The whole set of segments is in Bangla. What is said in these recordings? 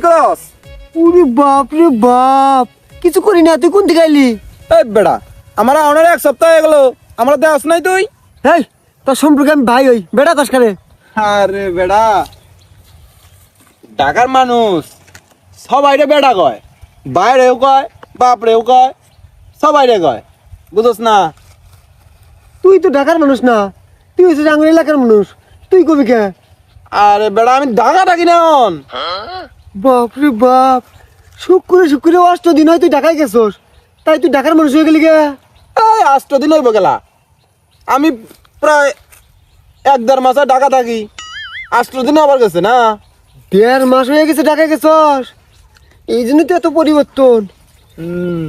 কি করস ওরে বাপ রে বাপ কিছু করি না তুই কোন দিকে আইলি? এই বেড়া আমার আউনের এক সপ্তাহ হয়ে গেল আমরা দেওয়াস নাই তুই? এই তোর সম্পর্কে আমি ভাই হই বেটা কস করে? আরে বেড়া ঢাকার মানুষ সবাই রে বেড়া কয় বাইরেও কয় বাপরেও কয় সবাই রে কয় বুঝস না? তুই তো ঢাকার মানুষ না তুই হচ্ছে জাঙ্গুর এলাকার মানুষ তুই কবি কে? আরে বেড়া আমি ঢাকা থাকি না বাপ রে বাপ শুক্রে শুক্রে অষ্ট দিন হয় তুই ঢাকায় গেছস তাই তুই ঢাকার মানুষ হয়ে গেলি কে এই আষ্ট দিন হইব গেলা। আমি প্রায় এক দেড় মাসে ঢাকা থাকি আষ্ট দিন আবার গেছে না? দেড় মাস হয়ে গেছে ঢাকায় গেছস এই জন্য তো এত পরিবর্তন। হুম।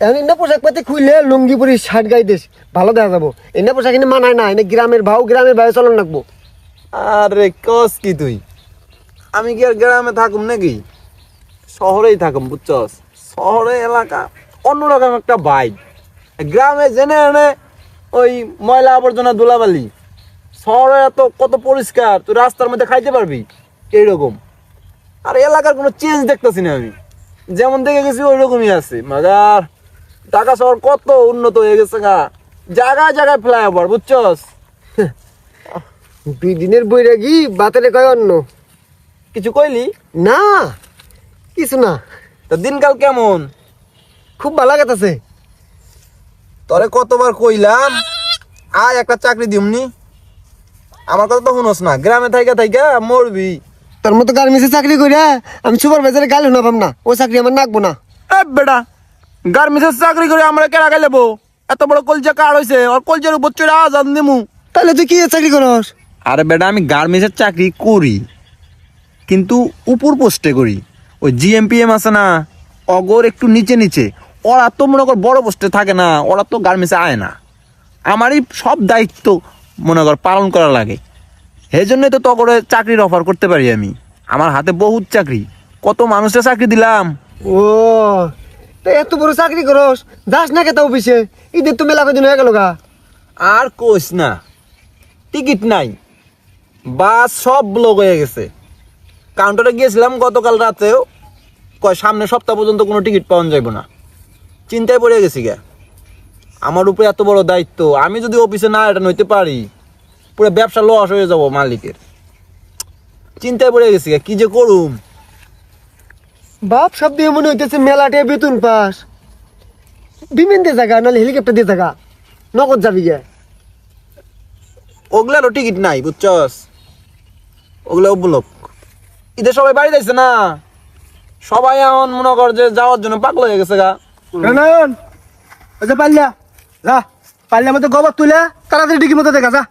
এখন এনে পোশাক পাতি খুললে লুঙ্গি পরি শার্ট গাই দিস ভালো দেখা যাব। এনে পোশাক এনে মানায় না এনে গ্রামের ভাও গ্রামের ভাই চলন রাখব আরে কস কি তুই? আমি কি আর গ্রামে থাকুম নাকি? শহরেই থাকুম, বুঝছস? শহরে এলাকা, অন্যরকম একটা বাইক গ্রামে জেনে এনে ওই ময়লা আবর্জনা ধুলাবালি। শহরে এত কত পরিষ্কার, তুই রাস্তার মধ্যে খাইতে পারবি? এইরকম। আর এলাকার কোনো চেঞ্জ দেখতেছি না আমি। যেমন দেখে গেছি ওই রকমই আছে। মাগার, ঢাকা শহর কত উন্নত হয়ে গেছে গা। জায়গায় জায়গায় ফ্লাইওভার বুঝছস? দুই দিনের বৈরাগী বাতারে কয় অন্য কিছু কইলি? না কিছু না। তা দিনকাল কেমন? খুব ভালো আছে তরে কতবার কইলাম আয় একটা চাকরি দিমনি। আমার কথা তো শুনোস না গ্রামে থাইকা থাইকা মরবি। তোর মতো গার্মেন্টসে চাকরি করে আমি সুপারভাইজারে গাল শোনাবাম না ও চাকরি আমার নাকবো না। এ বেটা গার্মেন্টসের চাকরি করে আমরা কেরা গেলেবো এত বড় কলজা কার হইছে? আর কলজার উপর চড়ে আজান দিমু। তাহলে তুই কি চাকরি করস? আরে বেটা আমি গার্মেন্টসের চাকরি করি। কিন্তু উপর পোস্টে করি। ওই জিএমপিএম আছে না অগর একটু নিচে নিচে। ওরা তো মনে কর বড় পোস্টে থাকে না ওরা তো গার্মেন্টসে আয় না। আমারই সব দায়িত্ব মনে কর পালন করা লাগে। সেই জন্যই তো তগরে চাকরির অফার করতে পারি আমি। আমার হাতে বহুত চাকরি। কত মানুষের চাকরি দিলাম। ও তো এত বড় চাকরি করস যাস না কেতা অফিসে ঈদের তো মেলা কদিন হয়ে গেল গা। আর কোস না টিকিট নাই। বাস সব ব্লক হয়ে গেছে। কাউন্টারে গিয়েছিলাম গতকাল রাতেও। কয় সামনে সপ্তাহ পর্যন্ত কোনো টিকিট পাওয়া যাইব না। চিন্তায় পড়ে গেছি গে আমার উপরে এত বড় দায়িত্ব আমি যদি অফিসে না এটা নইতে পারি পুরো ব্যবসা লস হয়ে যাব মালিকের। চিন্তায় পড়ে গেছি গে কি যে করুম? বাপ সব দিয়ে মনে হইতেছে মেলাটে বেতন পাস। বিমান দিয়ে জায়গা নাহলে হেলিকপ্টার দিয়ে জায়গা নগদ যাবি গে ওগুলারও টিকিট নাই বুঝছস? ওগুলো ব্লক ঈদের সবাই বাড়ি যাইছে না? সবাই এখন মনে কর যে যাওয়ার জন্য পাগল হয়ে গেছে গা। রানন ওই যে পাল্লা যা পাল্লা মতো গোবর তুলে তাড়াতাড়ি ডিগি মতো দেখা যা।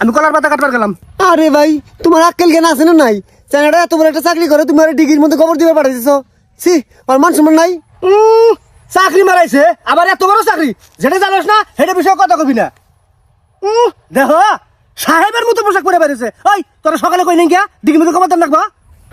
আমি কলার পাতা কাটবার গেলাম। আরে ভাই তোমার আক্কেল জ্ঞান আছে না নাই? চ্যানেলটা এত বড় একটা চাকরি করে তুমি আর ডিগির মধ্যে গোবর দিবে পাঠাইছিস সি আর মান সম্মান নাই। চাকরি মারাইছে আবার এত বড় চাকরি। যেটা জানোস না সেটা বিষয়ে কথা কবি না। দেখো সাহেবের মতো পোশাক পরে বেরিয়েছে। ওই তোরা সকালে কই নাই গিয়া? ডিগির মধ্যে গোবর দাম রাখবা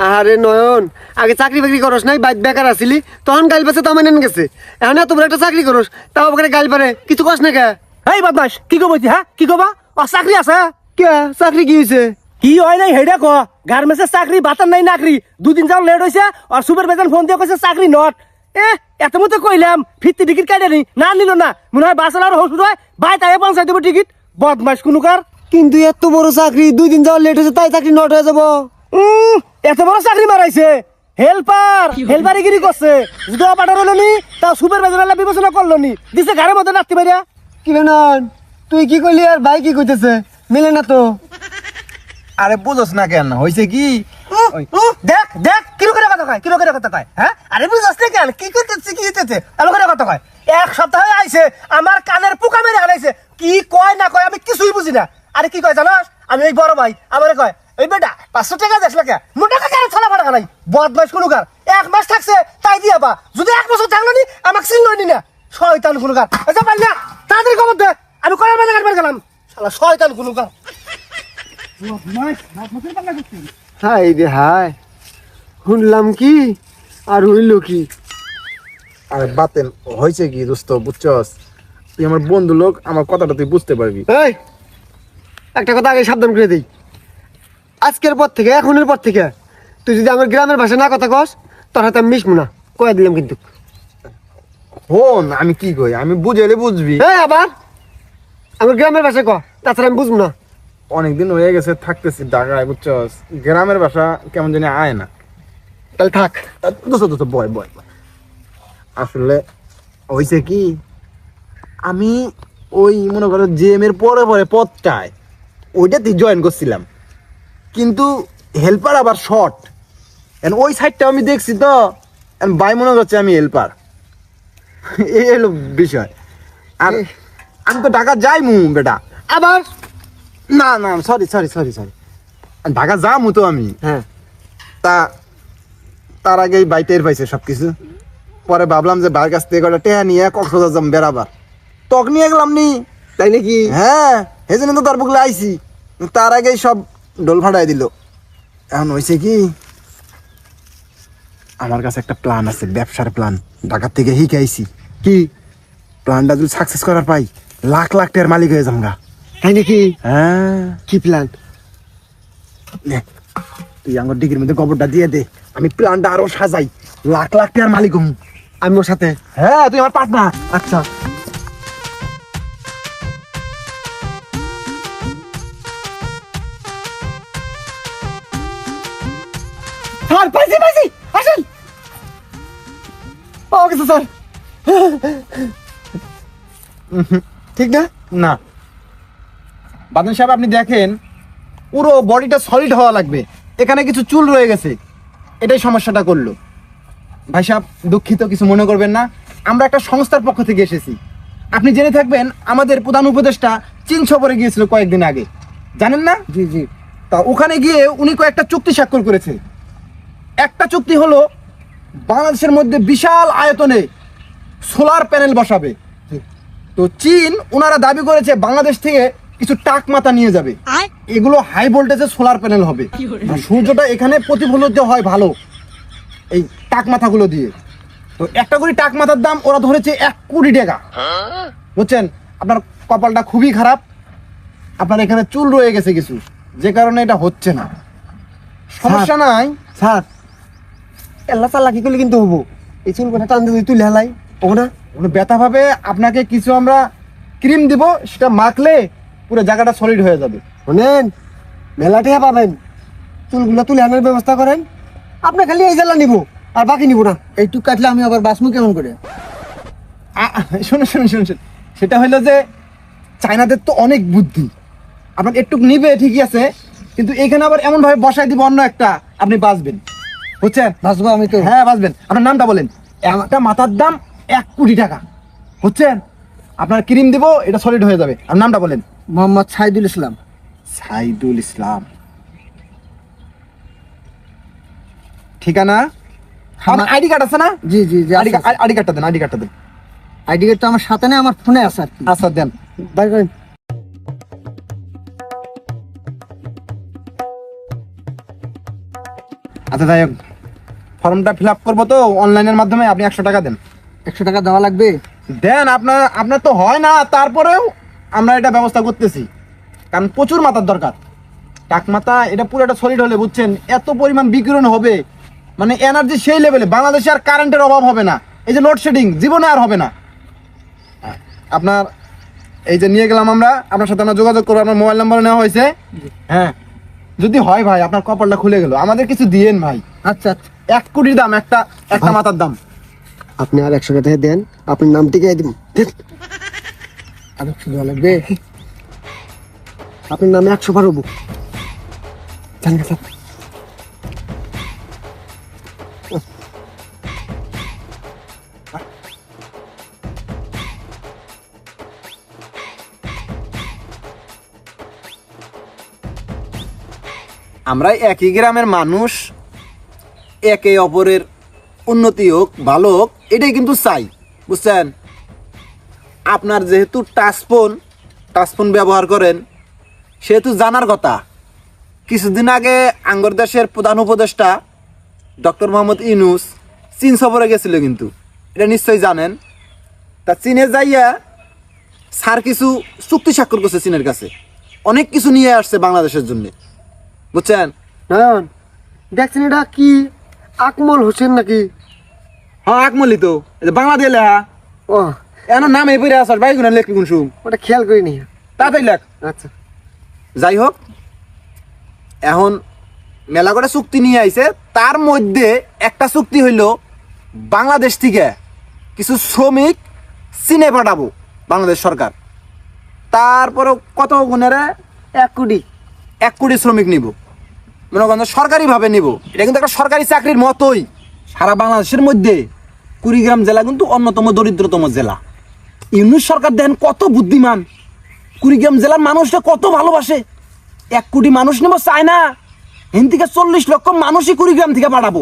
আরে নয়ন আগে চাকরি বাকরি করস নাই বাইক বেকার আসিলি তখন গাইল পাশে তো আমার গেছে। এখন বড় একটা চাকরি করস তাও ওখানে গাইল পারে কিছু কস না কে? এই বদমাস কি কব হ্যাঁ কি কবা? ও চাকরি আছে? কে? চাকরি কি হয়েছে কি হয় নাই হেডা ক? গার্মেন্টসের চাকরি বাতার নাই নাকরি। দুদিন যাও লেট হয়েছে আর সুপারভাইজার ফোন দিয়ে কইছে চাকরি নট। এ এত মতো কইলাম ফিরতি টিকিট কাটে নি? না নিল না। মনে হয় বাস আর হসুর হয় বাই তাই পৌঁছাই দেবো টিকিট। বদমাস কুনুকার কিন্তু এত বড় চাকরি দুই দিন যাওয়ার লেট হয়েছে তাই চাকরি নট হয়ে যাব। এত বড় চাকরি মারাইছে। হেল্পার হেল্পারিগিরি করছে। যদি অপাটার হলো নি তা সুপারভাইজার বিবেচনা করল নি। দিছে ঘরের মধ্যে নাচতে পারিয়া কি রে নয়ন তুই কি কইলি আর ভাই কি কইতেছে? মিলে না তো। আরে বুঝোস না কেন হয়েছে কি? ওই, উহ, দেখ দেখ কিরো করে কথা কয় কিরো করে কথা কয় হ্যাঁ? আরে বুঝাস না কেন কি করতেছে কি হইতেছে? এলো করে কথা কয়। এক সপ্তাহ আইছে আমার কানের পোকা মেরে হারাইছে। কি কয় না কয় আমি কিছুই বুঝি না। আরে কি কয় জানাস? আমি এই বড় ভাই আমারে কয় এই বেটা পাঁচশো টাকা দেশ লাগে। মোটা টাকা আর ছাড়া ফাটা নাই। বদমাস কোনুকার এক মাস থাকছে তাই দিয়া বা। যদি এক বছর থাকল নি আমাকে চিনল নি না। শয়তান কোনুকার আচ্ছা পারলি না তাড়াতাড়ি খবর দে। আমি কলার বাজার কাটবার গেলাম? শালা শয়তান কোনুকার হাই রে হাই। শুনলাম কি? আর হইল কি? আরে বাতেন হয়েছে কি দোস্ত বুঝছস? তুই আমার বন্ধু লোক আমার কথাটা তুই বুঝতে পারবি। এই একটা কথা আগে সাবধান করে দেই। আজকের পর থেকে এখনের পর থেকে তুই যদি আমার গ্রামের ভাষা না কথা কস তোর হাতে আমি মিশবো না। কয়ে দিলাম কিন্তু। হন আমি কি কই? আমি বুঝেলে বুঝবি। হ্যাঁ আবার? আমার গ্রামের ভাষা ক তাছাড়া আমি বুঝব না। অনেকদিন হয়ে গেছে থাকতেছি ঢাকায় বুঝছস? গ্রামের ভাষা কেমন জানি আয় না। তাহলে থাক। দোস্ত দোস্ত বয় বয়। আসলে হয়েছে কি আমি ওই মনে করো জিএম এর পরে পরে পদটায় ওইটাতে জয়েন করছিলাম। কিন্তু হেল্পার আবার শর্ট ওই সাইডটা আমি দেখছি তো বাই মনে করছে আমি হেল্পার এই হলো বিষয়। আর আমি তো ঢাকা যাই মু বেটা। আবার? না না sorry sorry sorry sorry Dhaka যামু তো আমি। হ্যাঁ। তা তার আগেই বাইটের পাইছে সব কিছু পরে ভাবলাম যে বাইর কাছ থেকে টেহা নিয়ে কক্সবাজার যাম বেড়াবার। তক নিয়ে গেলাম নি। তাই নাকি? হ্যাঁ এই জন্য তো তার বুকলে আইছি। তার আগেই সব ডোল ফাটাই দিল। এখন হয়েছে কি আমার কাছে একটা প্ল্যান আছে ব্যবসার প্ল্যান ঢাকার থেকে হিকে আইছি কি? প্ল্যানটা যদি সাকসেস করার পাই লাখ লাখ টাকার মালিক হয়ে যামগা তাই নাকি? হ্যাঁ। কি প্ল্যান নে, তুই আমার ডিগির মধ্যে গোবরটা দিয়ে দে। আমি প্ল্যানটা আরও সাজাই। লাখ লাখ টাকার মালিক হম আমি ওর সাথে? হ্যাঁ তুই আমার পাঠ পার্টনার আচ্ছা। স্যার পাইছি পাইছি। আসেন। Okay sir. ঠিক না? না। বাদন সাহেব আপনি দেখেন পুরো বডিটা সলিড হওয়া লাগবে। এখানে কিছু চুল রয়ে গেছে। এটাই সমস্যাটা করল। ভাই সাহেব দুঃখিত কিছু মনে করবেন না। আমরা একটা সংস্থার পক্ষ থেকে এসেছি। আপনি জেনে থাকবেন আমাদের প্রধান উপদেষ্টা চীন সফরে গিয়েছিল কয়েকদিন আগে। জানেন না? জি জি। তা ওখানে গিয়ে উনি কয়েকটা চুক্তি স্বাক্ষর করেছে। একটা চুক্তি হলো বাংলাদেশের মধ্যে বিশাল আয়তনে সোলার প্যানেল বসাবে। তো চীন ওনারা দাবি করেছে বাংলাদেশ থেকে কিছু টাক মাথা নিয়ে যাবে। এগুলো হাই ভোল্টেজের সোলার প্যানেল হবে। সূর্যটা এখানে প্রতিফলিত হয় ভালো এই টাক মাথাগুলো দিয়ে। তো একটা করে টাক মাথার দাম ওরা ধরেছে এক কোটি টাকা। বুঝছেন? আপনার কপালটা খুবই খারাপ। আপনার এখানে চুল রয়ে গেছে কিছু। যে কারণে এটা হচ্ছে না। সমস্যা নাই। স্যার এল্লা চালাকি করলে কিন্তু হব? এই চুল কথা টান দিয়ে তুলে হেলাই ও না? কোনো ব্যথা আপনাকে কিছু আমরা ক্রিম দিব, সেটা মাখলে পুরো জায়গাটা সলিড হয়ে যাবে। শোনেন, মেলা টেহা পাবেন। চুলগুলো তুলে আনার ব্যবস্থা করেন। আপনি খালি এই জেলা নিব, আর বাকি নিব না। এইটুক কাটলে আমি আবার বাসমু কেমন করে? শুনুন শুনুন শুনুন শুনুন। সেটা হলো যে চায়নাদের তো অনেক বুদ্ধি। আপনার একটু নিবে ঠিকই আছে, কিন্তু এখানে আবার এমন ভাবে বসাই দিব অন্য একটা, আপনি বাঁচবেন। বুঝছেন? আমি তো। হ্যাঁ বাঁচবেন। আপনার নামটা বলেন। একটা মাথার দাম এক কোটি টাকা। বুঝছেন? আপনার ক্রিম দিব এটা সলিড হয়ে যাবে। আর নামটা বলেন। মোহাম্মদ সাইদুল ইসলাম। সাইদুল ইসলাম। ঠিকানা? আইডি কার্ড আছে না? জি জি জি আইডি আইডি কার্ডটা দেন আইডি কার্ডটা দেন। আইডি কার্ড তো আমার সাথে নেই আমার ফোনে আছে আচ্ছা দেন। বাই করেন। আচ্ছা যাই হোক। ফর্মটা ফিল আপ করব তো অনলাইনের মাধ্যমে আপনি একশো টাকা দেন। একশো টাকা দেওয়া লাগবে? দেন আপনার আপনার তো হয় না তারপরেও আমরা এটা ব্যবস্থা করতেছি। কারণ প্রচুর মাথার দরকার। টাক মাথা এটা পুরো একটা সলিড হলে বুঝছেন এত পরিমাণ বিকিরণ হবে। মানে এনার্জি সেই লেভেলে বাংলাদেশে আর কারেন্টের অভাব হবে না। এই যে লোডশেডিং জীবনে আর হবে না। আপনার এই যে নিয়ে গেলাম আমরা আপনার সাথে আমরা যোগাযোগ করব আপনার মোবাইল নাম্বার নেওয়া হয়েছে। হ্যাঁ যদি হয় ভাই আপনার কপালটা খুলে গেল। আমাদের কিছু দিয়েন ভাই। আচ্ছা আচ্ছা। এক কোটির দাম একটা একটা মাথার দাম। আপনি আর একশো টাকা দেন আপনার নাম টিকে দেন। আর একশো দেওয়া লাগবে? আপনার নামে একশো বার হব। আমরা একই গ্রামের মানুষ। একে অপরের উন্নতি হোক, ভালো হোক, এটাই কিন্তু চাই। বুঝছেন? আপনার যেহেতু টাচফোন টাচফোন ব্যবহার করেন, সেহেতু জানার কথা। কিছুদিন আগে আঙ্গর দেশের প্রধান উপদেষ্টা, ডক্টর মোহাম্মদ ইনুস চীন সফরে গেছিল কিন্তু। এটা নিশ্চয়ই জানেন। তা চীনে যাইয়া স্যার কিছু চুক্তি স্বাক্ষর করছে চীনের কাছে। অনেক কিছু নিয়ে আসছে বাংলাদেশের জন্য। বুঝছেন? নয়ন দেখছেন এটা কি আকমল হোসেন নাকি? হ্যাঁ আকমলি তো। বাংলা দিয়ে লেখা। ও। এন নাম এই পড়ে আসার বাইক লেখি কোন সুম ওটা খেয়াল করিনি। তাড়াতাড়ি লেখ। আচ্ছা। যাই হোক এখন মেলা করে চুক্তি নিয়ে আইছে। তার মধ্যে একটা চুক্তি হইল বাংলাদেশ থেকে কিছু শ্রমিক চীনে পাঠাবো বাংলাদেশ সরকার। তারপরে কত গুণেরে এক কোটি। এক কোটি শ্রমিক নিব। মনে করেন সরকারি ভাবে নিব। এটা কিন্তু একটা সরকারি চাকরির মতোই। সারা বাংলাদেশের মধ্যে কুড়িগ্রাম জেলা কিন্তু অন্যতম দরিদ্রতম জেলা। ইউনুস সরকার দেখেন কত বুদ্ধিমান। কুড়িগ্রাম জেলার মানুষটা কত ভালোবাসে। এক কোটি মানুষ নেব, চায় না। হিন থেকে চল্লিশ লক্ষ মানুষই কুড়িগ্রাম থেকে পাঠাবো।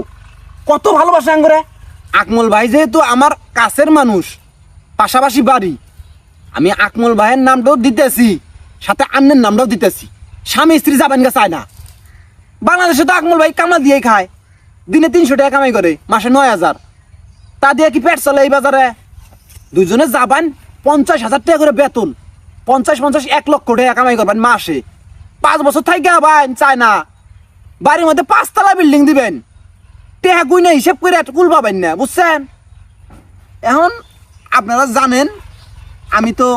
কত ভালোবাসে আঙ্গরে। আকমল ভাই যেহেতু আমার কাছের মানুষ, পাশাপাশি বাড়ি, আমি আকমল ভাইয়ের নামটাও দিতেছি, সাথে আন্নের নামটাও দিতেছি। স্বামী স্ত্রী যাবেন চায় না। বাংলাদেশে তো আকমল ভাই কামলা দিয়ে খায়। দিনে তিনশো টাকা কামাই করে, মাসে নয় হাজার। তা দিয়ে কি পেট চলে এই বাজারে? দুজনে যাবেন, পঞ্চাশ হাজার টাকা করে বেতন। পঞ্চাশ পঞ্চাশ, এক লক্ষ টাকা কামাই করবেন মাসে। পাঁচ বছর থাকি আবার চায় না। বাড়ির মধ্যে পাঁচতলা বিল্ডিং দিবেন। টেহা গুইনা হিসেব করে একটা কুল পাবেন না, বুঝছেন? এখন আপনারা জানেন, আমি তো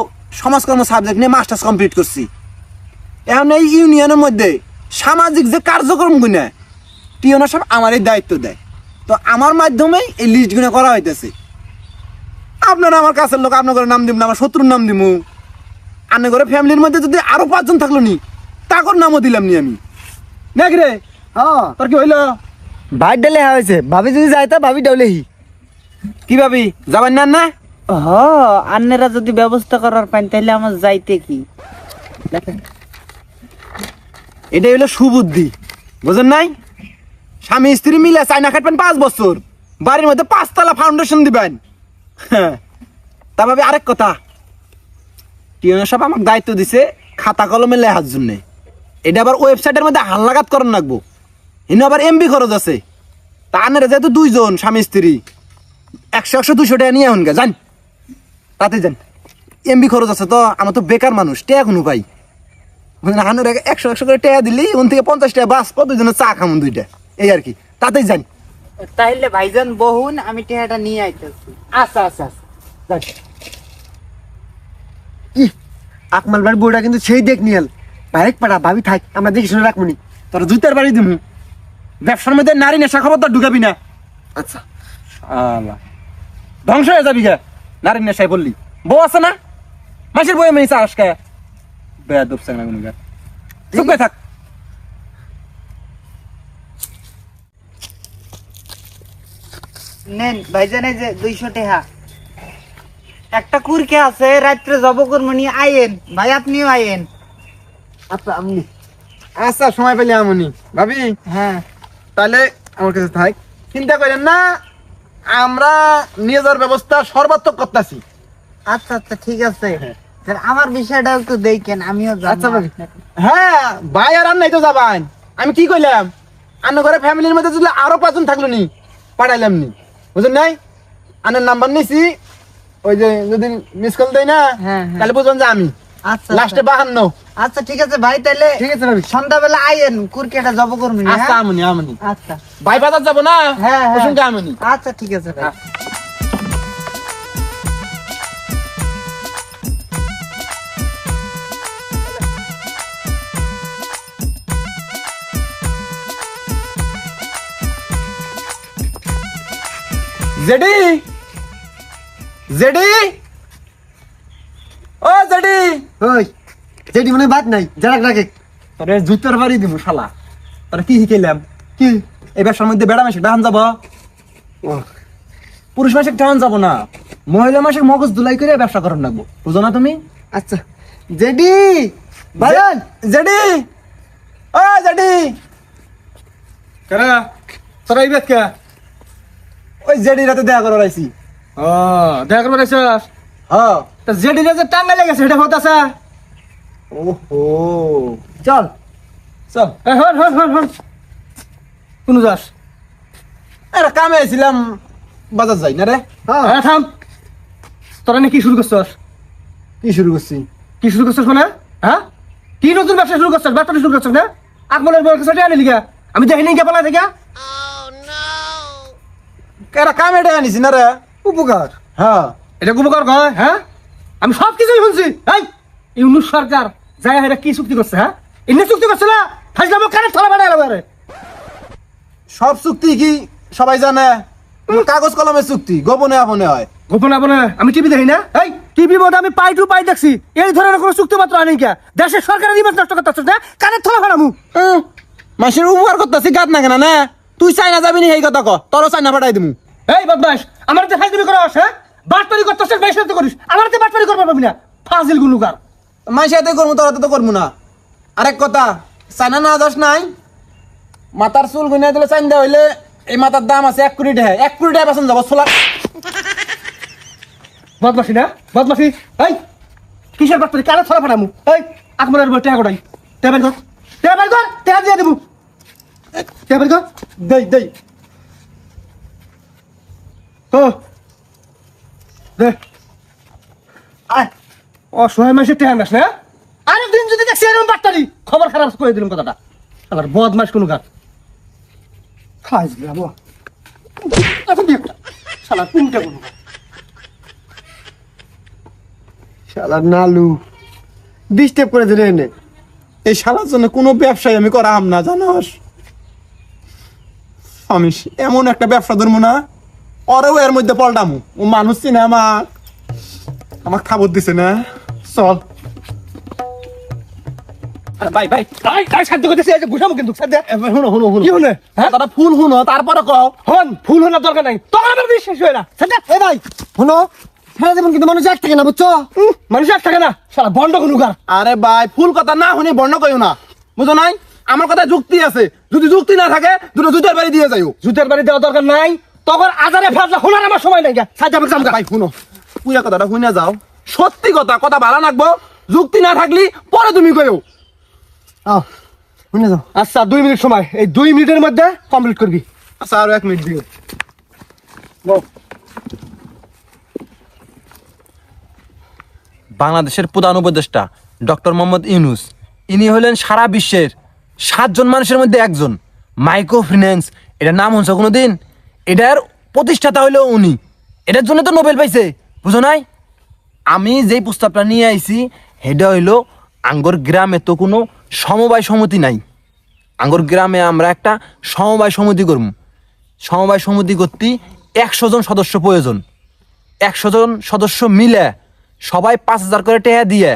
সমাজকর্ম সাবজেক্ট নিয়ে মাস্টার্স কমপ্লিট করছি। এখন এই ইউনিয়নের মধ্যে সামাজিক যে কার্যক্রম গুনে টিওনা সব আমারই দায়িত্ব দেয়। তো আমার মাধ্যমেই এই লিস্ট গুনে করা হইতেছে। আপনারা আমার কাছের লোক আপনার করে নাম দিব না আমার শত্রুর নাম দিমু। আনে করে ফ্যামিলির মধ্যে যদি আরও পাঁচজন থাকল নি তাকর নামও দিলাম নি আমি। নাকি রে হ্যাঁ তোর কি হইল? ভাই ডালে হয়েছে ভাবি যদি যাই তা ভাবি ডালেহি কি ভাবি? যাবেন না না হ আন্নেরা যদি ব্যবস্থা করার পান তাহলে আমার যাইতে কি? এটাই হলো সুবুদ্ধি। বুঝেন নাই? স্বামী স্ত্রী মিলে চাইনা খাটবেন পাঁচ বছর। বাড়ির মধ্যে পাঁচতলা ফাউন্ডেশন দিবেন। হ্যাঁ। তা ভাবি আরেক কথা। টিউনের সব আমাকে দায়িত্ব দিছে খাতা কলমে লেখার জন্য। এটা আবার ওয়েবসাইটের মধ্যে হাল্লাঘাত করার লাগবো এনে আবার এমবি খরচ আছে। তা আনের যেহেতু দুইজন স্বামী স্ত্রী, একশো একশো দুশো টাকা নিয়ে এখন গে যান। তাতে যান। এমবি খরচ আছে তো, আমার তো বেকার মানুষ, টেয়া কোনো পাই এক- একশো একশো করে টাকা দিলি ওন থেকে পঞ্চাশ টাকা বাস কত জন্য চা খামুন দুইটা। এই আর কি। তাতেই জানি তাইলে ভাইজান বহুন আমি টেহাটা নিয়ে আইতেছি। আচ্ছা আচ্ছা আচ্ছা। ই আকমাল ভাই বউটা কিন্তু সেই দেখ নিয়াল। বাইরেক পাড়া ভাবি থাক আমরা দেখি শুনে রাখমনি। তোর জুতার বাড়ি দিমু। ব্যবসার মধ্যে নারী নেশা খবর তো ঢুকাবি না। আচ্ছা। ধ্বংস হয়ে যাবি গা নারী নেশায় বললি বউ আছে না? মাসের বই মেয়ে চাষ খায় বেয়া দুপছে না কোনো গা চুপ থাক। নেন ভাইজান যে দুইশো টেহা। একটা কুরকে আছে রাত্রে জব করমনি আইয়েন। ভাই আপনিও আইয়েন। আচ্ছা আমি আচ্ছা সময় পেলে আমনি। ভাবি হ্যাঁ। তাহলে আমার কাছে থাক। চিন্তা করেন না আমরা নিয়ে যাওয়ার ব্যবস্থা সর্বাত্মক করতেছি। আচ্ছা আচ্ছা ঠিক আছে। তাহলে আমার বিষয়টা একটু দেখেন আমিও আচ্ছা, জানব হ্যাঁ ভাই আর নাই তো যাবান। আমি কি কইলাম? আন্ন ঘরে ফ্যামিলির মধ্যে যদি আরও পাঁচজন থাকল নি পাঠাইলাম নি। বুঝলেন নাই? আনের নাম্বার নিছি। ওই যে যদি মিস কল দেয় না হ্যাঁ, হ্যাঁ। তাহলে বুঝুন যে আমি। আচ্ছা লাস্টে বাহান্ন। আচ্ছা ঠিক আছে ভাই তাহলে ঠিক আছে ভাবি সন্ধ্যাবেলা আইয়েন কুরকেটা জব করমনি আচ্ছা আমনি আমনি। আচ্ছা। ভাই বাজার যাব না? হ্যাঁ, হ্যাঁ। আমনি। আচ্ছা ঠিক আছে ভাই। জেডি? জেডি? ও জেডি! ওই যেটি মনে বাদ নাই যারা রাখে তোরে জুতার বাড়ি দিব শালা। তোরে কি শিখাইলাম? কি? এই ব্যবসার মধ্যে বেড়া মাসে ডান যাব? পুরুষ মাসে ডান যাব না। মহিলা মাসে মগজ দুলাই করে ব্যবসা করার লাগবো। বুঝো না তুমি? আচ্ছা। জেডি! ভাইয়ান জেডি! ও জেডি! কেন তোরা এই বেদ কে ওই জেডি রাতে দেখা করে রাইছি ও দেখা করবার এসেছিস হ্যাঁ। তা যেটি যে টাঙ্গা লেগেছে সেটা হতাছে ওহো। চল। চল। হন হন হন হন। কোন যাস। আরে কামে আইছিলাম। বাজার যাই না রে? হ্যাঁ হ্যাঁ থাম। তোরা নাকি শুরু করছস? কি শুরু করছি? কি শুরু করছস মানে? হ্যাঁ? কি নতুন ব্যবসা শুরু করছস? ব্যবসা শুরু করছস না? আকমলের বউর কাছে আনি লিগা। আমি দেখিনি কে পালা থেকে এটা কামে টাকা নিছি না রে? উপকার। হ্যাঁ। এটা উপকার কয় হ্যাঁ? আমি সব কিছুই শুনছি। এই ইউনুস সরকার যাই এটা কি চুক্তি করছে হ্যাঁ? এমনি চুক্তি করছে না? ফাইজলাম কানে থালা বাড়াই আরে সব চুক্তি কি সবাই জানে? কাগজ কলমের চুক্তি গোপনে আপনে হয়। গোপন আপনে? আমি টিভি দেখি না? এই টিভি বোধ আমি পাই টু পাই দেখছি। এই ধরনের কোনো চুক্তিপত্র আনি কে? দেশের সরকারের ইমেজ নষ্ট করতেছে না? কানে থালা ফাড়ামু মাসের উপকার করতেছি গাত না কেন না? তুই চাইনা যাবি নি এই কথা ক। তোর চাইনা পাঠাই দিমু। এই বদমাস আমার তো ফাইজলামি করস হ্যাঁ? বাটপারি করতেছিস বাইশ করিস। আমার তো বাটপারি করতে পারবি না। ফাজিল গুনুকার মাসে এতে করব তোর তো করব না। আরেক কথা চাইনা না যাস নাই। মাথার চুল গুনে দিলে চাইন দেওয়া হইলে এই মাথার দাম আছে এক কোটি টাকা। এক কোটি টাকা বেতন যাব ছোলা বদমাসি না? বদমাসি এই কিসের বাটপারি কানে থালা ফাড়ামু এই আকবরের বই টাকা কোটাই টেবিল কর। টেবিল কর টাকা দিয়ে দেবো। টেবিল কর। দেই দেই। দে। আরেকদিন যদি খবর খারাপ করে কথাটা। নালু ডিস্টার্ব করে দিলে এনে। এই শালার জন্য কোনো ব্যবসায় আমি করাম না, জানোস? আমি এমন একটা ব্যবসা ধরবো না ওরেও এর মধ্যে পল্টামু। ও মানুষ চিনে আমাক। আমাক খাবার দিছে না। চল। ভাই ভাই। ভাই তাই সাধ্য করতেছি এই যে ঘুষাবো কিন্তু সাধ্য শুনো শুনো শুনো। কি হলে হ্যাঁ? তারা ফুল শুনো তারপরে কও। হন। ফুল হওয়ার দরকার নাই। তখন আমার বিশ্বাস হয় না। সাধ্য এ ভাই শোনো। সারা জীবন কিন্তু মানুষ এক থাকে না বুঝছ? মানুষ এক থাকে না। শালা বন্ড কোনো কার। আরে ভাই ফুল কথা না শুনি বর্ণ কইও না। বুঝো নাই? আমার কথা যুক্তি আছে। যদি যুক্তি না থাকে দুটো জুতার বাড়ি দিয়ে যাইও। জুতের বাড়ি দেওয়া দরকার নাই। তখন আজারে ফেসলা শোনার আমার সময় নাই সাজ্জা আমি কাম ভাই শুনো। পুরা কথাটা শুনে যাও। সত্যি কথা কথা ভালো লাগবো। যুক্তি না থাকলি পরে তুমি কইও। আও শুনে যাও। আচ্ছা দুই মিনিট সময়। এই দুই মিনিটের মধ্যে কমপ্লিট করবি। আচ্ছা আরও এক মিনিট দিও। বাংলাদেশের প্রধান উপদেষ্টা ডক্টর মোহাম্মদ ইউনুস ইনি হলেন সারা বিশ্বের সাতজন মানুষের মধ্যে একজন। মাইক্রো ফিন্যান্স এটার নাম হচ্ছে কোনোদিন? এটার প্রতিষ্ঠাতা হইল উনি। এটার জন্য তো নোবেল পাইছে বুঝো নাই? আমি যেই প্রস্তাবটা নিয়ে আইছি সেটা হইল আঙ্গর গ্রামে তো কোনো সমবায় সমিতি নাই। আঙ্গর গ্রামে আমরা একটা সমবায় সমিতি করব সমবায় সমিতি করতে একশো জন সদস্য প্রয়োজন। একশো জন সদস্য মিলে সবাই পাঁচ হাজার করে টাকা দিয়ে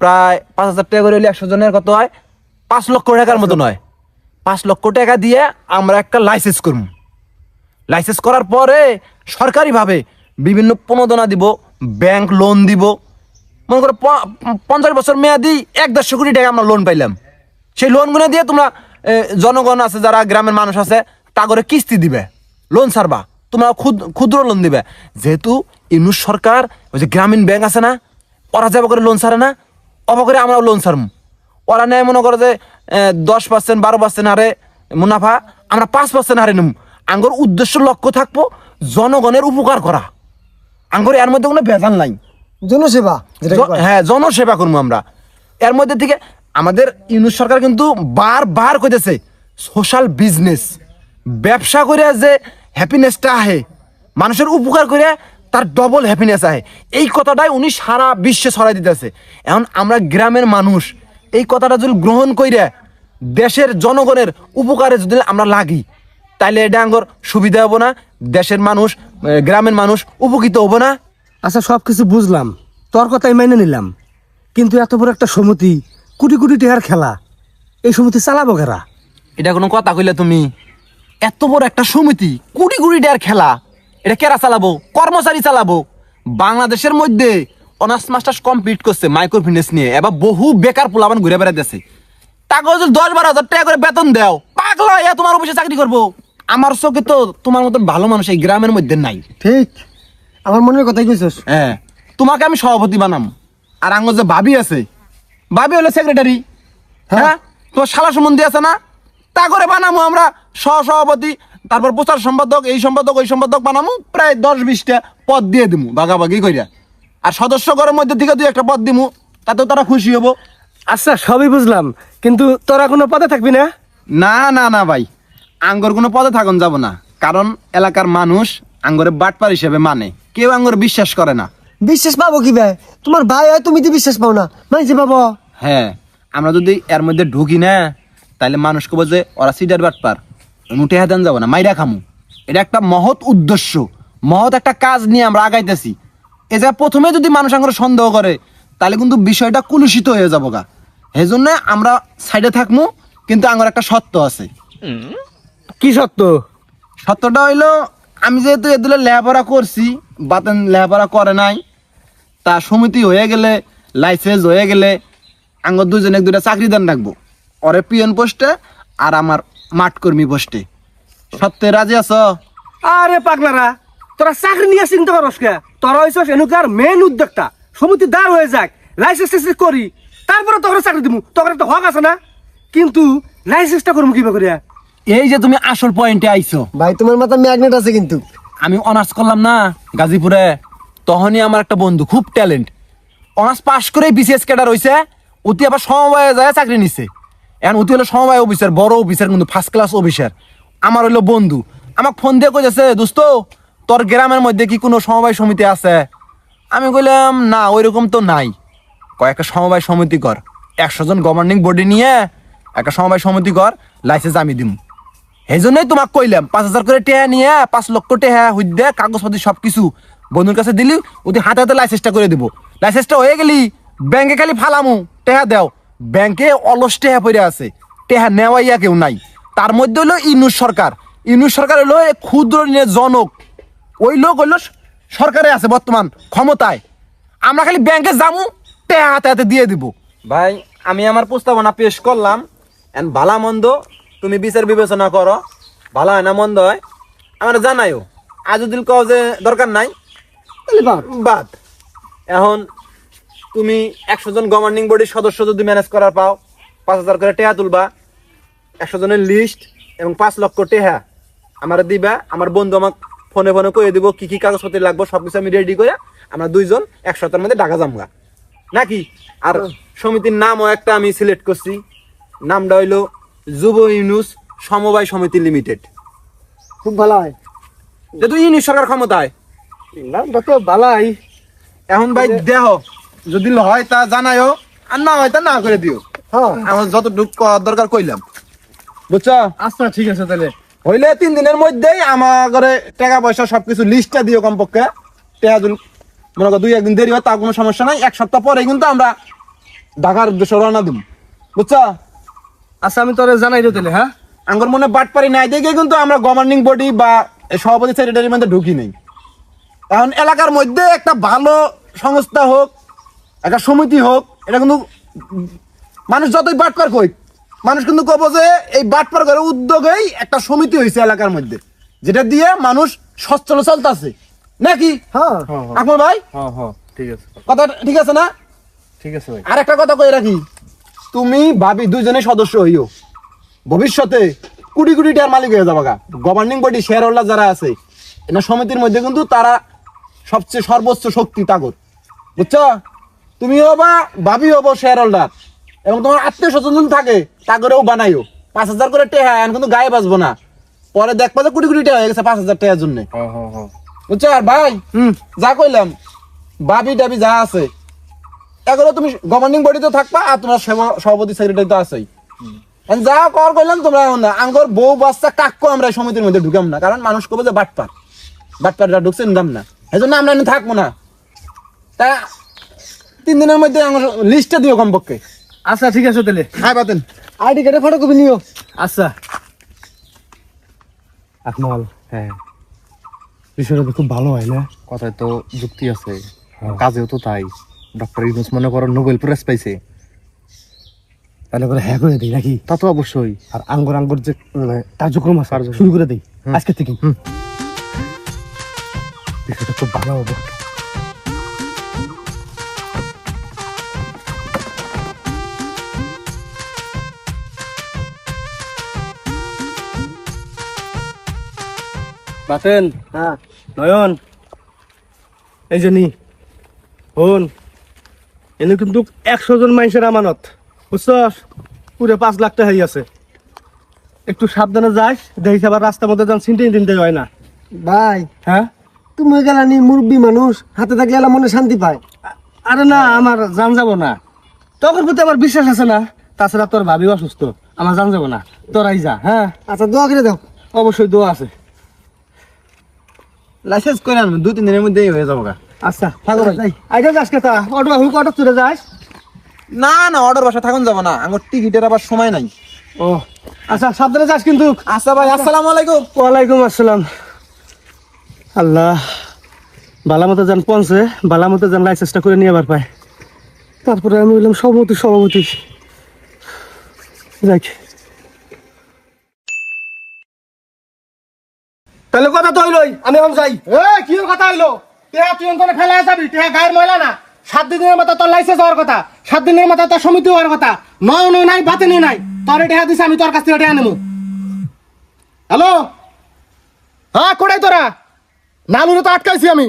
প্রায় পাঁচ হাজার টাকা করে হলে একশো জনের কত হয়? পাঁচ লক্ষ টাকার মতো নয়। পাঁচ লক্ষ টাকা দিয়ে আমরা একটা লাইসেন্স করব লাইসেন্স করার পরে সরকারিভাবে বিভিন্ন প্রণোদনা দিব ব্যাংক লোন দিব। মনে করো পঞ্চাশ বছর মেয়াদি এক দেড়শো কোটি টাকা আমরা লোন পাইলাম। সেই লোনগুলো দিয়ে তোমরা জনগণ আছে, যারা গ্রামের মানুষ আছে, তা করে কিস্তি দিবে। লোন ছাড়বা। তোমরা ক্ষুদ্র লোন দিবে। যেহেতু ইউনুস সরকার, ওই যে গ্রামীণ ব্যাংক আছে না, ওরা যাবে করে লোন ছাড়ে না অবা করে আমরাও লোন ছাড়ম। ওরা নেয় মনে করো যে দশ পার্সেন্ট বারো পার্সেন্ট হারে মুনাফা, আমরা পাঁচ পার্সেন্ট হারে নিম। আঙ্গর উদ্দেশ্য লক্ষ্য থাকব জনগণের উপকার করা। আঙ্গর এর মধ্যে কোনো ভেজাল নাই। জনসেবা হ্যাঁ জনসেবা করব আমরা। এর মধ্যে থেকে আমাদের ইউনুস সরকার কিন্তু বার বার কইতেছে সোশ্যাল বিজনেস ব্যবসা করে যে হ্যাপিনেসটা আহে মানুষের উপকার করে তার ডবল হ্যাপিনেস আহে। এই কথাটাই উনি সারা বিশ্বে ছড়াই দিতেছে। এখন আমরা গ্রামের মানুষ এই কথাটা যদি গ্রহণ কইরে দেশের জনগণের উপকারে যদি আমরা লাগি তাইলে এটা আঙ্গর সুবিধা হব না দেশের মানুষ গ্রামের মানুষ উপকৃত হব না। আচ্ছা সব কিছু বুঝলাম তোর কথাই মেনে নিলাম। কিন্তু এত বড় একটা সমিতি কোটি কোটি টাকার খেলা এই সমিতি চালাবো ঘেরা এটা কোনো কথা কইলে তুমি? এত বড় একটা সমিতি কোটি কোটি টাকার খেলা এটা কেরা চালাবো? কর্মচারী চালাবো? বাংলাদেশের মধ্যে অনার্স মাস্টার্স কমপ্লিট করছে মাইক্রো ফিটনেস নিয়ে এবার বহু বেকার পোলাবান ঘুরে বেড়াইতেছে। তাকে যদি দশ বারো হাজার টাকা করে বেতন দেও পাগলা তোমার অফিসে চাকরি করব। আমার চোখে তো তোমার মতন ভালো মানুষ এই গ্রামের মধ্যে নাই। ঠিক। আমার মনের কথাই কইছস? হ্যাঁ। তোমাকে আমি সভাপতি বানাম। আর আঙ্গ যে ভাবি আছে ভাবি হলো সেক্রেটারি হ্যাঁ। তোমার শালা সম্বন্ধে আছে না? তা করে বানামো আমরা। সহ সভাপতি তারপর প্রচার সম্পাদক এই সম্পাদক ওই সম্পাদক বানামো। প্রায় দশ বিশটা পদ দিয়ে দিমু ভাগাভাগি কইরা। আর সদস্য ঘরের মধ্যে থেকে দুই একটা পদ দিমু তাতেও তারা খুশি হব। আচ্ছা সবই বুঝলাম। কিন্তু তোরা কোনো পদে থাকবি না? না না না ভাই। আঙ্গর কোনো পদে থাকুন যাব না। কারণ এলাকার মানুষ আঙ্গরে বাটপার হিসেবে মানে। কেউ আঙ্গরে বিশ্বাস করে না। বিশ্বাস পাবো কি ভাই? তোমার ভাই হয় তুমি তো বিশ্বাস পাও না। মানছি পাবো? হ্যাঁ আমরা যদি এর মধ্যে ঢুকি না তাহলে মানুষ কব যে ওরা সিডার বাটপার। মুঠে হাতান যাব না মাইরা খামু। এটা একটা মহৎ উদ্দেশ্য। মহৎ একটা কাজ নিয়ে আমরা আগাইতেছি। এ যা প্রথমে যদি মানুষ আঙ্গরে সন্দেহ করে তাহলে কিন্তু বিষয়টা কুলুষিত হয়ে যাব গা। এই জন্য আমরা সাইডে থাকব কিন্তু আঙ্গর একটা সত্য আছে। কি সত্য? সত্যটা হইল আমি যেহেতু এগুলো লেখাপড়া করছি বাতেন লেখাপড়া করে নাই তা সমিতি হয়ে গেলে লাইসেন্স হয়ে গেলে আঙ্গ দুজনে দুটা চাকরি দান রাখব। ওরে পিএন পোস্টে আর আমার মাঠ কর্মী পোস্টে। সত্যি রাজি আছো? আরে পাগলারা তোরা চাকরি নিয়ে চিন্তা করস কে? তোরা হইছস এনুকার মেন উদ্যোক্তা। সমিতি দাঁড় হয়ে যাক লাইসেন্স করি তারপরে তোকে চাকরি দিমু। তোকে একটা হক আছে না? কিন্তু লাইসেন্সটা করব কিবা করিয়া? এই যে তুমি আসল পয়েন্টে আইছো। ভাই তোমার মাথা ম্যাগনেট আছে কিন্তু। আমি অনার্স করলাম না গাজীপুরে। তখনই আমার একটা বন্ধু খুব ট্যালেন্ট অনার্স পাস করে বিসিএস ক্যাডার হইছে অতি আবার সমবায়ে যায় চাকরি নিছে। এখন অতি হলো সমবায় অফিসার বড় অফিসার কিন্তু ফার্স্ট ক্লাস অফিসার আমার হলো বন্ধু। আমাকে ফোন দিয়ে কইতেছে দোস্ত তোর গ্রামের মধ্যে কি কোনো সমবায় সমিতি আছে? আমি কইলাম না ওইরকম তো নাই। কয়েকটা সমবায় সমিতি কর। একশো জন গভর্নিং বডি নিয়ে একটা সমবায় সমিতি কর লাইসেন্স আমি দিম। এই জন্যই তোমাকে কইলাম, পাঁচ হাজার করে টেহা নিয়ে, পাঁচ লক্ষ টেহা হইদে কাগজপাতি সব কিছু বন্ধুর কাছে দিলি ওদের হাতে হাতে লাইসেন্সটা করে দিব। লাইসেন্সটা হয়ে গেলি, ব্যাংকে খালি ফালামু, টেহা দেও। ব্যাংকে অলস টেহা পড়ে আছে, টেহা নেওয়াইয়া কেউ নাই। তার মধ্যে হলো ইনুস সরকার। ইনুস সরকার হলো ক্ষুদ্র জনক। ওই লোক হইল সরকারে আছে বর্তমান, ক্ষমতায়। আমরা খালি ব্যাংকে যামু, টেহা হাতে হাতে দিয়ে দিব। ভাই, আমি আমার প্রস্তাবনা পেশ করলাম এন্ড ভালা মন্দ তুমি বিচার বিবেচনা করো। ভালো হয় না মন্দ হয়? আমার জানাইও। আজ যদি কও যে দরকার নাই? তাহলে বাদ। বাদ। এখন তুমি একশো জন গভর্নিং বডির সদস্য যদি ম্যানেজ করার পাও পাঁচ হাজার করে টেহা তুলবা। একশো জনের লিস্ট এবং পাঁচ লক্ষ টেহা আমার দিবা। আমার বন্ধু আমাকে ফোনে ফোনে কয়ে দিব কি কি কাগজপত্র লাগবে সবকিছু আমি রেডি করে আমরা দুইজন এক সপ্তাহের মধ্যে ঢাকা যামগা। নাকি? আর সমিতির নামও একটা আমি সিলেক্ট করছি। নামটা হইল যুব ইউনুস সমবায় সমিতি লিমিটেড। খুব ভালো হয় যেহেতু ইউনিট সরকার ক্ষমতায়। নামটা তো বালাই এখন ভাই দেহ যদি হয় তা জানাইও আর না হয় তা না করে দিও। হ্যাঁ। আমার যতটুকু করার দরকার কইলাম। বুঝছ? আচ্ছা ঠিক আছে তাহলে। হইলে তিন দিনের মধ্যেই আমার ঘরে টাকা পয়সা সবকিছু লিস্টটা দিও কমপক্ষে। যদি মনে করো দুই একদিন দেরি হয় তা কোনো সমস্যা নাই। এক সপ্তাহ পরে কিন্তু আমরা ঢাকার উদ্দেশ্যে রওনা দিব বুঝছ? আচ্ছা আমি তোরে জানাই দিও তাহলে হ্যাঁ? আঙ্গর মনে বাটপারি নাই দেখে কিন্তু আমরা গভর্নিং বডি বা সভাপতি সেক্রেটারির মধ্যে ঢুকি নেই। এখন এলাকার মধ্যে একটা ভালো সংস্থা হোক একটা সমিতি হোক এটা কিন্তু মানুষ যতই বাটপার কই মানুষ কিন্তু কব যে এই বাটপার করে উদ্যোগেই একটা সমিতি হয়েছে এলাকার মধ্যে যেটা দিয়ে মানুষ সচ্ছল চলতেছে। নাকি? হ্যাঁ। আকমল ভাই? হ্যাঁ হ্যাঁ ঠিক আছে। কথা ঠিক আছে না? ঠিক আছে ভাই। আর একটা কথা কই রাখি। তুমি ভাবি দুইজনে সদস্য হইও। ভবিষ্যতে কোটি কোটি টাকার মালিক হয়ে যাবা গভর্নিং বডি শেয়ার হোল্ডার যারা আছে এটা সমিতির মধ্যে কিন্তু তারা সবচেয়ে সর্বোচ্চ শক্তি তাগত। বুঝছ? তুমি হবা ভাবি হব শেয়ার হোল্ডার এবং তোমার আত্মীয় স্বজন থাকে তাগরেও বানাইও। পাঁচ হাজার করে টেহা এখন কিন্তু গায়ে বাঁচবো না। পরে দেখবা যে কোটি কোটি টাকা হয়ে গেছে পাঁচ হাজার টাকার জন্য। হ্যাঁ হ্যাঁ হ্যাঁ। বুঝছ? আর ভাই হুম যা কইলাম বাবি টাবি যা আছে এগুলো তুমি গভর্নিং বডিতে থাকবা আর তোমার সভাপতি সেক্রেটারি তো আছেই। যা কর কইলাম তোমরা এখন না। আঙ্গর বউ বাচ্চা কাক্য আমরা সমিতির মধ্যে ঢুকাম না। কারণ মানুষ কবে যে বাটপার। বাটপাররা ঢুকছে ইনকাম না। এই জন্য আমরা থাকব না। তা তিন দিনের মধ্যে লিস্টটা দিও কমপক্ষে। আচ্ছা ঠিক আছে তাহলে। হ্যাঁ বাতেন। আইডি কার্ডে ফটোকপি নিও। আচ্ছা। আকমাল হ্যাঁ। বিষয়টা তো খুব ভালো হয় না? কথায় তো যুক্তি আছে। কাজেও তো তাই। ডক্টর ইউনুস মনে করো নোবেল প্রাইজ পাইছে। তাহলে করে হ্যাঁ করে দিই নাকি? তা তো অবশ্যই। আর আঙ্গুর আঙ্গুর যে মানে, কার্যক্রম আছে। শুরু করে দিই আজকে থেকে বিষয়টা খুব ভালো হবে। বাতেন। হ্যাঁ। নয়ন। এই যে নি। হন। এনে কিন্তু একশো জন মানুষের আমানত। বুঝছস? পুরে পাঁচ লাখ টাকা আছে। একটু সাবধানে যাস দেখি আবার রাস্তার মধ্যে যান চিনতে চিনতে হয় না। ভাই হ্যাঁ? তুমি গেলানি মুরব্বী মানুষ হাতে থাকলে এলা মনে শান্তি পায়। আরে না আমার জান যাব না। তোর প্রতি আমার বিশ্বাস আছে না? তাছাড়া তোর ভাবি অসুস্থ। আমার জান যাব না। তোরাই যা হ্যাঁ? আচ্ছা দোয়া করে দাও। অবশ্যই দোয়া আছে। লাইসেন্স করে আনবেন দু তিন দিনের মধ্যেই হয়ে যাব গা। আচ্ছা থাকো ভাই। আইটা যাস কেতা অটো হুক অটো তুলে যাস? না না অর্ডার বাসা থাকুন যাব না। আমার টিকিটের আবার সময় নাই। ও আচ্ছা সাবধানে যাস কিন্তু। আচ্ছা ভাই আসসালামু আলাইকুম। ওয়ালাইকুম আসসালাম। আল্লাহ বালা মতো যান পৌঁছে বালা মতো যান লাইসেন্সটা করে নিয়ে আবার পায়। তারপরে আমি বললাম সভাপতি সভাপতি। তাহলে কথা তো হইলই আমি এখন যাই। এ কি কথা হইল? টেহা তুই অন্তরে ফেলা যাবি? টেহা গায়ের ময়লা না? সাত দিনের মাথা তোর লাইসেন্স হওয়ার কথা। সাত দিনের মাথা তোর সমিতি হওয়ার কথা। নয় নয় নাই বাতে নেই নাই। তোর টেহা দিছে আমি তোর কাছ থেকে টেহা নেব। হ্যালো? হ্যাঁ কোড়াই তোরা? নালুরে তো আটকাইছি আমি।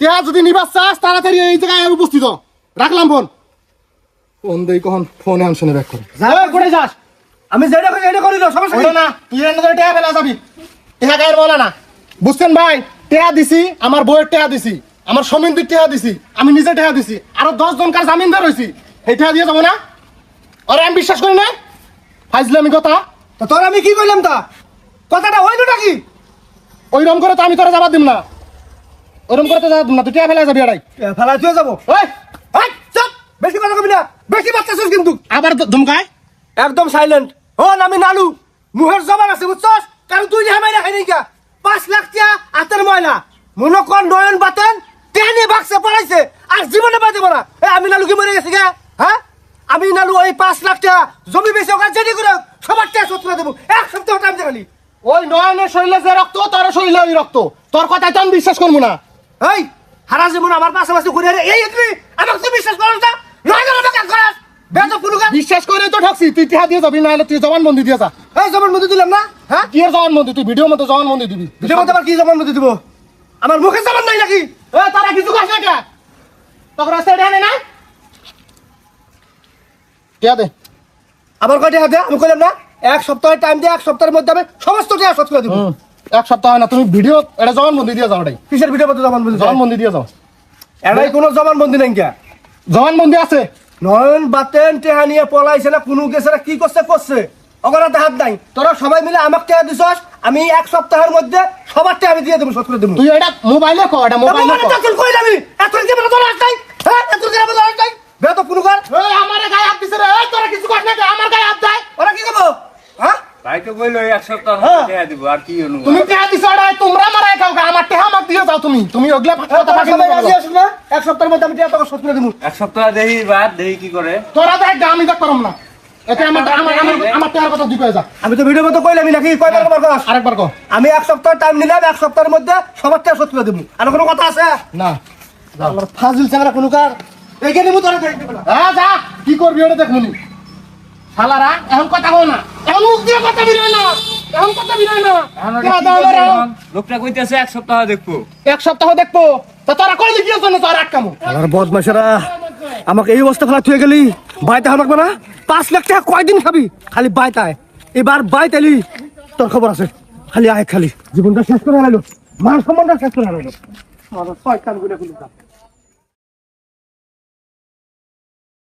টেহা যদি নিবাস চাস তাড়াতাড়ি এই জায়গায় উপস্থিত রাখলাম ফোন ফোন দেই কখন? ফোনে আনশনে ব্যাক করে। কোড়াই যাস? আমি যেটা করি এটা করি সমস্যা না তুই এর করে টেহা ফেলা যাবি। টেহা গায়ের বলা না। বুঝছেন ভাই? টেহা দিছি আমার বইয়ের টেহা দিছি আমার সমিতির টেহা দিছি আমি নিজে টেহা দিছি আরও দশ জনকার জামিনদার হয়েছি এই টেহা দিয়ে যাব না? আরে আমি বিশ্বাস করি না ফাইজলামি কথা। তো তোর আমি কি করলাম তা? কথাটা হইল নাকি? ওইরকম করে তো আমি তোরা যাবার দিম না। ওইরকম করে তো যাবার দিম না তুই টিয়া ফেলা যাবি এড়াই ফেলা তুই যাব। ওই। এই, চুপ! বেশি কথা কবি না। বেশি বাচ্চাছিস কিন্তু। আবার ধমকায়? একদম সাইলেন্ট হন আমি নালু। মুহের জবান আছে বুঝছস? কারণ তুই হামাই রাখাই নাই গা পাঁচ লাখ টিয়া হাতের ময়লা। মনে কর নয়ন বাতেন টেনে বাক্সে পড়াইছে আর জীবনে দেবো না এ আমি নালু কি মরে গেছি গা? হ্যাঁ আমি নালু ওই পাঁচ লাখ টাকা জমি বেশি ওখানে যেটি করে সবার টাকা শোধ করে দেবো। এক সপ্তাহ টাইম দেখালি। ওই নয়নের শরীরে যে রক্ত তোর শরীরে ওই রক্ত। তোর কথায় তো আমি বিশ্বাস করব না। এই হারা জীবন আমার পাশাপাশি ঘুরে এই একলি আমাকে তুই বিশ্বাস করছ না। নয় জন আমাকে করাস বেদ বিশ্বাস করে তো ঠকছি। তুই টিহা দিয়ে যাবি না হলে তুই জবান বন্দি দিয়ে যা। এই মধ্যে দিলাম না হ্যাঁ কি এর জবান বন্দি তুই ভিডিও মতো জবান বন্দি দিবি। ভিডিও মধ্যে আবার কি মধ্যে দিব? আমার মুখে জমান নাই নাকি? এ তারা কিছু কাজ না কে তখন রাস্তায় না টিয়া দে। কয়টা হাতে আমি কইলাম না এক সপ্তাহের টাইম দিয়ে এক সপ্তাহের মধ্যে আমি সমস্ত শোধ করে দিব। এক সপ্তাহ না তুমি ভিডিও এটা জবান বন্দি দিয়ে যাও এটাই। কিসের ভিডিও মধ্যে জমান বন্ধি জবান বন্দি দিয়ে যাও। এটাই কোনো জমান বন্ধি নাই কে জবান বন্দি আছে। নয়ন বাতেন টেহা নিয়ে পলাইছে না কোনো গেছে না কি করছে করছে? অগরাতে হাত নাই। তোরা সবাই মিলে আমাকে টেহা দিছস আমি এক সপ্তাহের মধ্যে সবার টেহা আমি দিয়ে দেবো শোধ করে দেবো। তুই এটা মোবাইলে কর এটা মোবাইলে মোবাইলে কর। কই যাবি এত কি বলে তোর আসতাই হ্যাঁ? এত কি বলে তোর বে তো পুরো কর এই আমারে গায়ে হাত দিছে রে এই তোরা কিছু কর না আমার গায়ে হাত দেয়। ওরা কি করবে? হ্যাঁ? ভাই তো বলল এক সপ্তাহ হ্যাঁ। দিব আর কি অনু তুমি টেহা দিছো এটা তোমরা মারাই খাও গা, আমার টেহা আমাকে দিয়ে যাও তুমি। তুমি ওগুলা কথা। আছিস না? এক সপ্তাহের মধ্যে আমি টাকা তোকে শোধ করে দেবো এক সপ্তাহ বাদ দেহি কি করে? তোরা দেখ গা, আমি দেখ পারম না। এতে আমার আমার আমার- আমার টেহার যা। আমি তো ভিডিও মতো কইলামই নাকি কর আরেকবার আমি এক সপ্তাহ টাইম নিলাম এক সপ্তাহের মধ্যে সবার টাকা শোধ করে দেবো আর কোনো কথা আছে? না। ফাজিল চাকরা কোনো কার? এইখানে হ্যাঁ যা। কি করবি ওটা দেখ মুনি। শালারা এখন কথা কও না। এখন মুখ দিয়ে কথা বেরোয় না। এখন কথা বেরোয় না। টেহা দাও আমার এখন। লোকটা কইতেছে এক সপ্তাহ দেখব। এক সপ্তাহ দেখব। তা তোরা কইলি কি জন্য তোর আটকামো? আমার বদমাশেরা আমাকে এই অবস্থা ফেলা থুয়ে গেলি বাইতে হামাক না পাঁচ লাখ টাকা কয়দিন খাবি? খালি বাইতায়। এবার বাইতালি তোর খবর আছে। খালি আয় খালি। জীবনটা শেষ করে আলো মান সম্মানটা শেষ করে